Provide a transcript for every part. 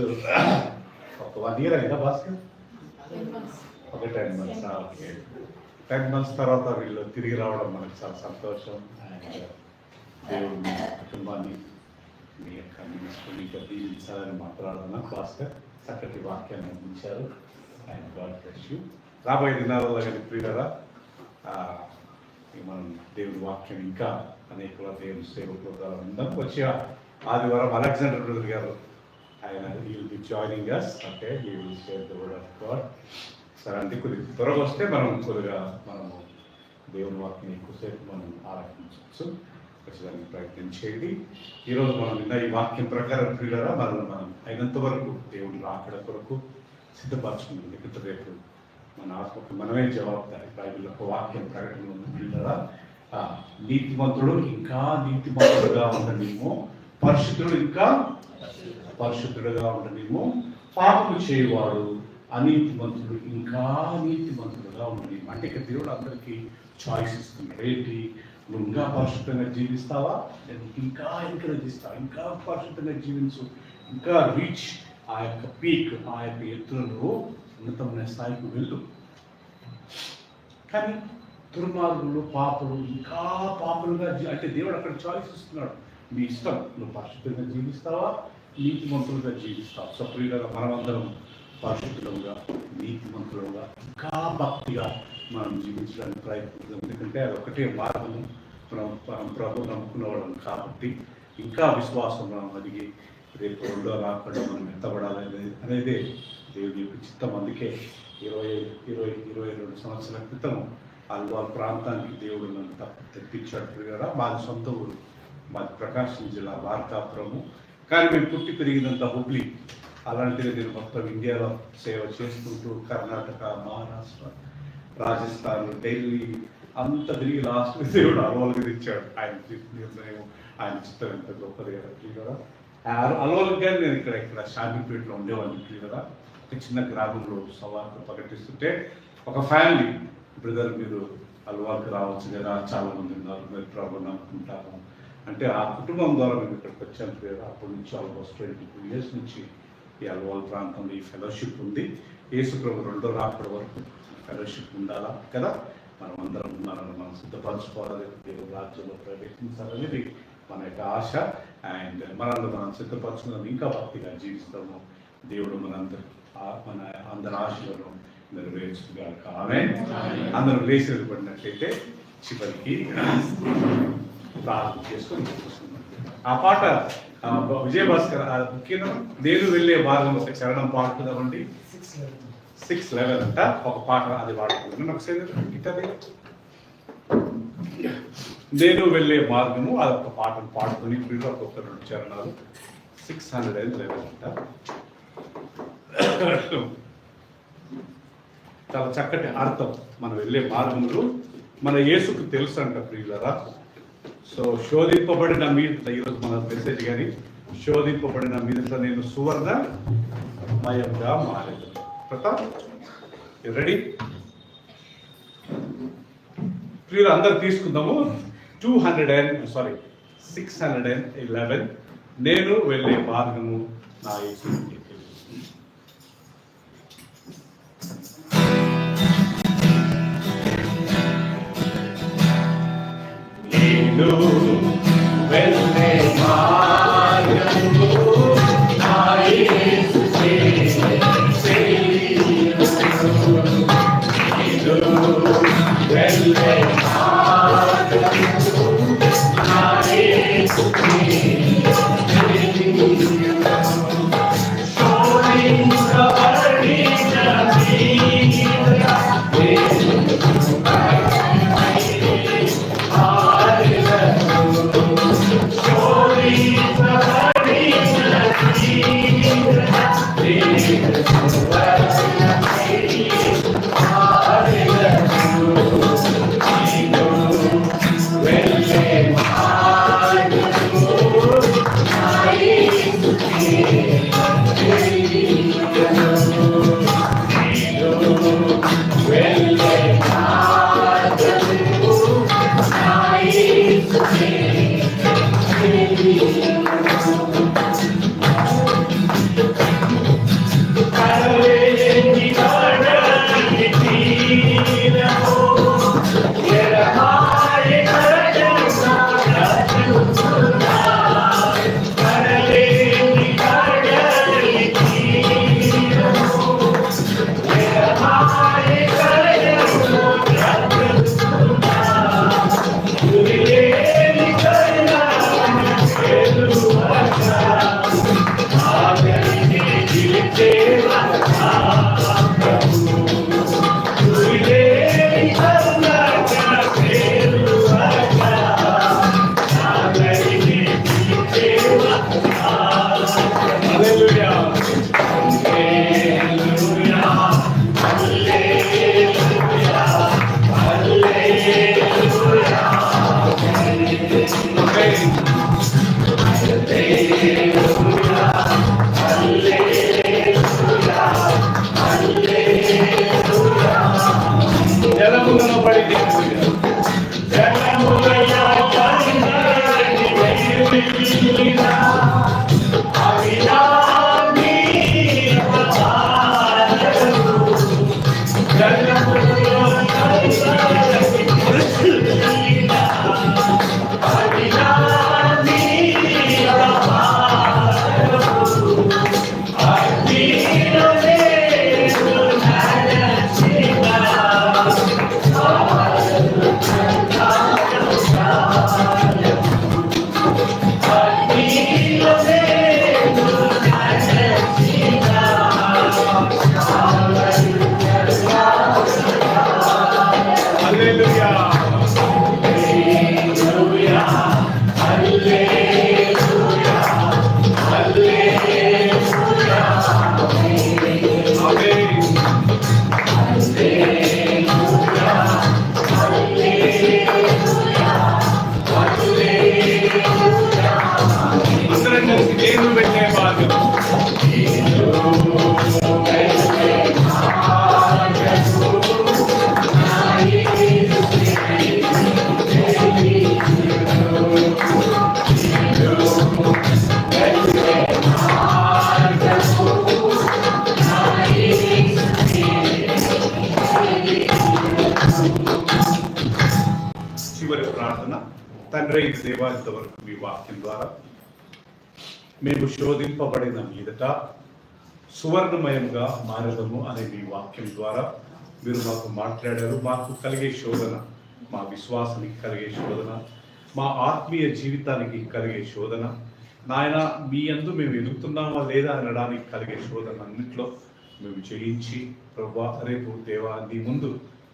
Almost ఒక one year అయిందా భాస్కర్? ఒక ten months okay ten months తర్వాత వీళ్ళు తిరిగి రావడం మనకు చాలా సంతోషం. అండ్ uh, దేవుడు కుటుంబాన్ని మీ యొక్క మీకు దీవించాలని మాట్లాడాలన్నా భాస్కర్ చక్కటి వాక్యాన్ని అందించారు. అండ్ గాడ్ బ్లెస్ యూ రాబోయే దినాలలో కానీ ప్రియులరా ఈ మనం దేవుని వాక్యం ఇంకా అనేక దేవుని సేవకుల ద్వారా ఉందాం. వచ్చే ఆదివారం అలెగ్జాండర్ బ్రదర్ గారు ఆయన ఈ will be joining us okay he will share the word of God సరే అంటే కొద్దిగా త్వరగా వస్తే మనం కొద్దిగా మనము దేవుని వాక్యం ఎక్కువసేపు మనం ఆలోచించవచ్చు ఖచ్చితంగా ప్రయత్నం చేయండి. ఈరోజు మనం నిన్న ఈ వాక్యం ప్రకారం ప్రియులరా మనం మనం అయినంత వరకు దేవుడు రాకడ కొరకు సిద్ధపరచుకుంది. ఎందుకంటే రేపు మన ఆత్మకు మనమే జవాబుదారి. బైబిల్ ఒక వాక్యం ప్రకటన ఉంది ప్రియులరా. నీతిమంతుడు ఇంకా నీతిమంతుడుగా ఉండనేమో పరిశుద్ధుడు ఇంకా పరిశుద్ధుడుగా ఉండనేమో పాపము చేయవాడు మంత్రులు ఇంకా నీతి నీతిమంతుడుగా ఉండనేమో అంటే ఇక దేవుడు అందరికీ చాయిస్ ఇస్తున్నాడు. ఏంటి? నువ్వు ఇంకా పరిశుద్ధంగా జీవిస్తావా? లేదా ఇంకా ఎంకరేజ్ ఇస్తావా ఇంకా పరిశుద్ధంగా జీవించు. ఇంకా రీచ్ ఆ యొక్క పీక్ ఆ యొక్క ఎత్తులను ఉన్నతమైన స్థాయికి వెళ్ళు. కానీ దుర్మార్గులు పాపలు ఇంకా పాపలుగా అంటే దేవుడు అక్కడ చాయిస్ ఇస్తున్నాడు. మీ ఇష్టం నువ్వు పరిశుద్ధంగా జీవిస్తావా? నీతిమంతులుగా జీవిస్తాం. సో మనమందరం పరిశుద్ధులుగా నీతిమంతులుగా ఇంకా భక్తిగా మనం జీవించడానికి ప్రయత్నిస్తాం ఎందుకంటే అది ఒకటే మార్గము. మనం మనం ప్రభు నమ్ముకునేవాళ్ళం కాబట్టి ఇంకా విశ్వాసం మనం అడిగి రేపు రెండో రాకుండా మనం ఎత్తబడాలి అనేది అనేదే దేవుని యొక్క చిత్తం. అందుకే ఇరవై ఇరవై ఇరవై రెండు సంవత్సరాల క్రితం అల్వాల్ ప్రాంతానికి దేవుడు నన్ను తప్ప తెప్పించాడు. కదా మాది సొంత ఊరు. మాది ప్రకాశం జిల్లా వార్తాపురము. కానీ మేము పుట్టి పెరిగినంత హుబ్లీ అలాంటిది నేను మొత్తం ఇండియాలో సేవ చేసుకుంటూ కర్ణాటక మహారాష్ట్ర రాజస్థాన్ ఢిల్లీ అంత తిరిగి లాస్ట్ దేవుడు అలవల్కి తెచ్చాడు ఆయన నిర్ణయం ఆయన చిత్తం ఎంత గొప్పది కదా కదా అలవల్కి కానీ నేను ఇక్కడ ఇక్కడ షామీపేటలో ఉండేవాడిని కదా ఒక చిన్న గ్రామంలో సవాళ్ళు ప్రకటిస్తుంటే ఒక ఫ్యామిలీ బ్రదర్ మీరు అలవాల్కి రావచ్చు కదా చాలా మంది ఉన్నారు మీరు ప్రాబ్లం అనుకుంటారు అంటే ఆ కుటుంబం ద్వారా మేము ఇక్కడికి వచ్చాను కదా. అప్పటి నుంచి ఆల్మోస్ట్ ట్వంటీ టూ ఇయర్స్ నుంచి ఈ అల్వాల్ ప్రాంతంలో ఈ ఫెలోషిప్ ఉంది. యేసు ప్రభు రెండో రాకడ వరకు ఫెలోషిప్ ఉండాలా కదా? మనం అందరం మనల్ని మనం సిద్ధపరచుకోవాలి. దేవుడు రాజ్యంలో ప్రవేశించాలనేది మన యొక్క ఆశ. అండ్ మనల్ని మనం సిద్ధపరచుకున్నాం. ఇంకా భక్తిగా జీవిస్తాము. దేవుడు మనందరి మన అందరి ఆశలను నెరవేర్చుగాక ఆమె అందరం లేచి నిలబడినట్లయితే చివరికి ప్రార్థన చేసుకొని ఆ పాట విజయభాస్కర్ ముఖ్యంగా నేను వెళ్ళే మార్గం ఒక చరణం పాడుతుందామండి సిక్స్ లెవెల్ అంట ఒక పాట అది పాడుతున్నాను ఒకసారి గిటార్ నేను వెళ్ళే మార్గము అదొక పాటను పాడుకొని ఇప్పుడు ఒక్కొక్క రెండు చరణాలు. సిక్స్ హండ్రెడ్ అండ్ లెవెన్ అంట. చాలా చక్కటి అర్థం. మనం వెళ్ళే మార్గములు మన యేసుకు తెలుసు అంట ప్రియులరా. సో శోధింపబడిన మీద ఈరోజు మన మెసేజ్ కానీ శోధింపబడిన మీద నేను సువర్ణ మయంగా మారేది ప్రతాప్ రెడీ ప్రియులు అందరు తీసుకుందాము. Two hundred and sorry six hundred and eleven నేను వెళ్ళే మార్గము నా వెళ్ళే అయిన దేవా ఇంతవరకు మీ వాక్యం ద్వారా మేము శోధింపబడిన మీదట సువర్ణమయంగా మారదము అనే మీ వాక్యం ద్వారా మీరు మాకు మాట్లాడారు. మాకు కలిగే శోధన మా విశ్వాసానికి కలిగే శోధన మా ఆత్మీయ జీవితానికి కలిగే శోధన. నాయన మీ అందు మేము ఎదుగుతున్నామా లేదా అనడానికి కలిగే శోధన అన్నింటిలో మేము జయించి ప్రభా రేపు దేవా నీ ముందు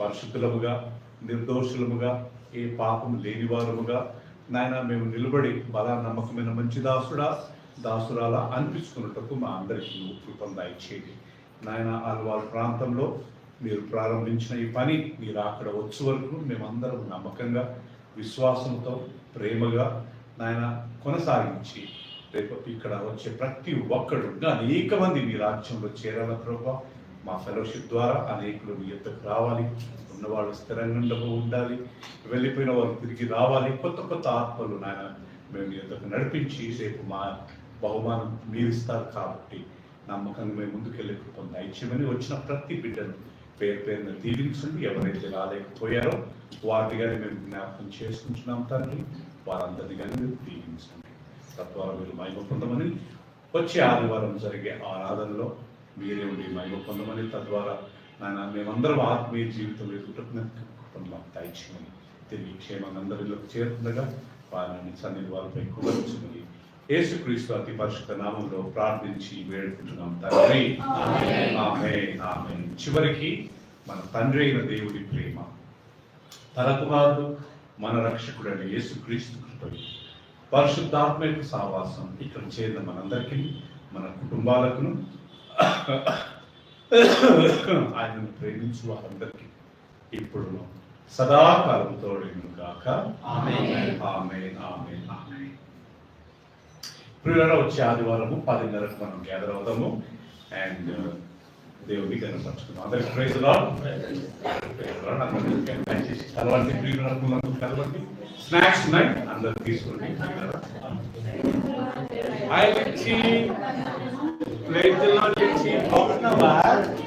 పరిశుద్ధులముగా నిర్దోషులముగా ఏ పాపం లేనివారముగా నాయన మేము నిలబడి బలా నమ్మకమైన మంచి దాసుడా దాసురాలా అనిపించుకున్నట్టుకు మా అందరికీ నువ్వు కృపం దయచేయండి. నాయన ఆల్వాల్ ప్రాంతంలో మీరు ప్రారంభించిన ఈ పని మీరు అక్కడ వచ్చే వరకు మేమందరం నమ్మకంగా విశ్వాసంతో ప్రేమగా నాయన కొనసాగించి రేపు ఇక్కడ వచ్చే ప్రతి ఒక్కడు అనేక మంది మీ రాజ్యంలో చేరాల ప్రభావ మా ఫెలోషిప్ ద్వారా అనేకులు మీ యొద్దకు రావాలి ఉన్నవాళ్ళు స్థిరంగా ఉండబో ఉండాలి వెళ్ళిపోయిన వారు తిరిగి రావాలి కొత్త కొత్త ఆత్మలు నాయన మేము మీ యొద్దకు నడిపించి రేపు మా బహుమానం మీరు ఇస్తారు కాబట్టి నమ్మకంగా మేము ముందుకెళ్ళే కృపం దయచేయమని వచ్చిన ప్రతి బిడ్డను పేరు పేరున దీవించండి. ఎవరైతే రాలేకపోయారో వారిని కానీ మేము జ్ఞాపకం చేసుకుంటున్నాం తండ్రి. వారందరినీ కానీ మీరు దీవించండి. తద్వారా మీరు మహిమ పొందమని వచ్చే ఆదివారం జరిగే ఆరాధనలో మీరే ఉండి మహిమ పొందమని తద్వారా నాయన మేమందరం ఆత్మీయ జీవితం ఎదుగుతున్న మాకు దయచేయమని తిరిగి క్షేమంగా అందరిలోకి చేరుతుండగా వారిని సన్నిధి వారిపై కుమరించుకుని యేసుక్రీస్తు అతి పరిశుద్ధ నామంలో ప్రార్థించి వేడుకుంటున్నాం తండ్రి. ఆమేన్, ఆమేన్. చివరికి మన తండ్రి అయిన దేవుడి ప్రేమ. తన కుమారుడు మన రక్షకుడైన యేసుక్రీస్తు కృపలు పరిశుద్ధాత్మక సావాసం ఇక్కడ చేరిన మనందరికీ మన కుటుంబాలకును ఆయనను ప్రేమించు వారందరికీ ఇప్పుడు సదాకాలం తోడేను గాక. వచ్చే ఆదివారము పదిన్నరకు మనం గ్యాదర్ అవుతాము అండ్ దేవుని కనపరుచుకుందాం అందరికి ప్రైజ్ కలవండి కలవండి. స్నాక్స్ ఉన్నాయి అందరు తీసుకోండి. Prize Vamos acabar.